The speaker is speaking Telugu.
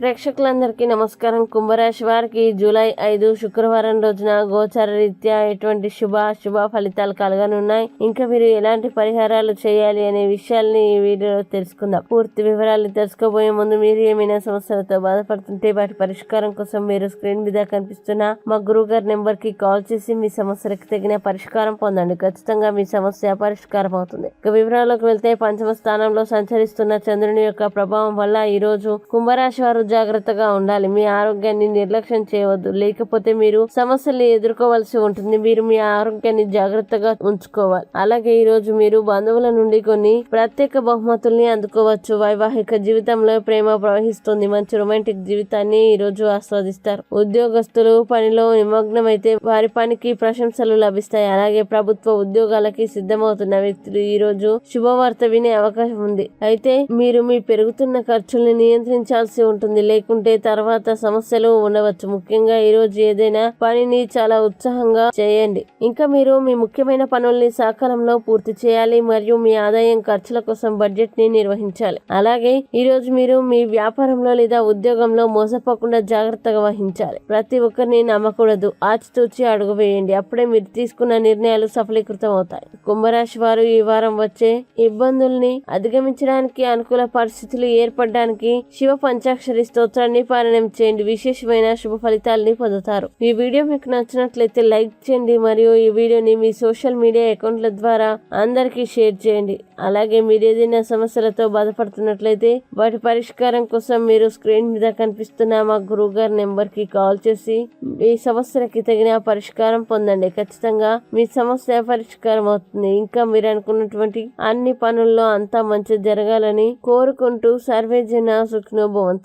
ప్రేక్షకులందరికీ నమస్కారం. కుంభరాశి వారికి జూలై ఐదు శుక్రవారం రోజున గోచార రీత్యా ఎటువంటి శుభ శుభ ఫలితాలు కలగనున్నాయి. ఇంకా మీరు ఎలాంటి పరిహారాలు చేయాలి అనే విషయాల్ని ఈ వీడియోలో తెలుసుకుందాం. పూర్తి వివరాలు తెలుసుకోబోయే ముందు మీరు ఏమైనా సమస్యలతో బాధపడుతుంటే వాటి పరిష్కారం కోసం మీరు స్క్రీన్ మీద కనిపిస్తున్న మా గురువు గారి నెంబర్కి కాల్ చేసి మీ సమస్యలకు తగిన పరిష్కారం పొందండి. ఖచ్చితంగా మీ సమస్య పరిష్కారం అవుతుంది. ఇక వివరాల్లోకి వెళ్తే పంచమ స్థానంలో సంచరిస్తున్న చంద్రుని యొక్క ప్రభావం వల్ల ఈ రోజు కుంభరాశి వారు జాగ్రత్తగా ఉండాలి. మీ ఆరోగ్యాన్ని నిర్లక్ష్యం చేయవద్దు. లేకపోతే మీరు సమస్యలు ఎదుర్కోవాల్సి ఉంటుంది. మీరు మీ ఆరోగ్యాన్ని జాగ్రత్తగా ఉంచుకోవాలి. అలాగే ఈ రోజు మీరు బంధువుల నుండి కొన్ని ప్రత్యేక బహుమతుల్ని అందుకోవచ్చు. వైవాహిక జీవితంలో ప్రేమ ప్రవహిస్తుంది. మంచి రొమాంటిక్ జీవితాన్ని ఈ రోజు ఆస్వాదిస్తారు. ఉద్యోగస్తులు పనిలో నిమగ్నమైతే వారి పనికి ప్రశంసలు లభిస్తాయి. అలాగే ప్రభుత్వ ఉద్యోగాలకి సిద్ధమవుతున్న వ్యక్తులు ఈ రోజు శుభవార్త వినే అవకాశం ఉంది. అయితే మీరు మీ పెరుగుతున్న ఖర్చుల్ని నియంత్రించాల్సి ఉంటుంది. లేకుంటే తర్వాత సమస్యలు ఉండవచ్చు. ముఖ్యంగా ఈ రోజు ఏదైనా పనిని చాలా ఉత్సాహంగా చేయండి. ఇంకా మీరు మీ ముఖ్యమైన పనుల్ని సకాలంలో పూర్తి చేయాలి మరియు మీ ఆదాయం ఖర్చుల కోసం బడ్జెట్ని నిర్వహించాలి. అలాగే ఈ రోజు మీరు మీ వ్యాపారంలో లేదా ఉద్యోగంలో మోసపోకుండా జాగ్రత్తగా వహించాలి. ప్రతి ఒక్కరిని నమ్మకూడదు. ఆచితూచి అడుగు వేయండి. అప్పుడే మీరు తీసుకున్న నిర్ణయాలు సఫలీకృతం అవుతాయి కుంభరాశి వారు ఈ వారం వచ్చే ఇబ్బందుల్ని అధిగమించడానికి అనుకూల పరిస్థితులు ఏర్పడడానికి శివ పంచాక్షరి స్తోత్రాన్ని పారాయణం చేయండి. విశేషమైన శుభ ఫలితాలని పొందుతారు. ఈ వీడియో మీకు నచ్చినట్లయితే లైక్ చేయండి మరియు ఈ వీడియోని మీ సోషల్ మీడియా అకౌంట్ల ద్వారా అందరికీ షేర్ చేయండి. అలాగే మీరు ఏదైనా సమస్యలతో బాధపడుతున్నట్లయితే వాటి పరిష్కారం కోసం మీరు స్క్రీన్ మీద కనిపిస్తున్న మా గురువు గారి నెంబర్కి కాల్ చేసి మీ సమస్యలకి తగిన పరిష్కారం పొందండి. ఖచ్చితంగా మీ సమస్య పరిష్కారం అవుతుంది. ఇంకా మీరు అనుకున్నటువంటి అన్ని పనుల్లో అంతా మంచి జరగాలని కోరుకుంటూ సర్వేజన సుఖ్నోభవంతు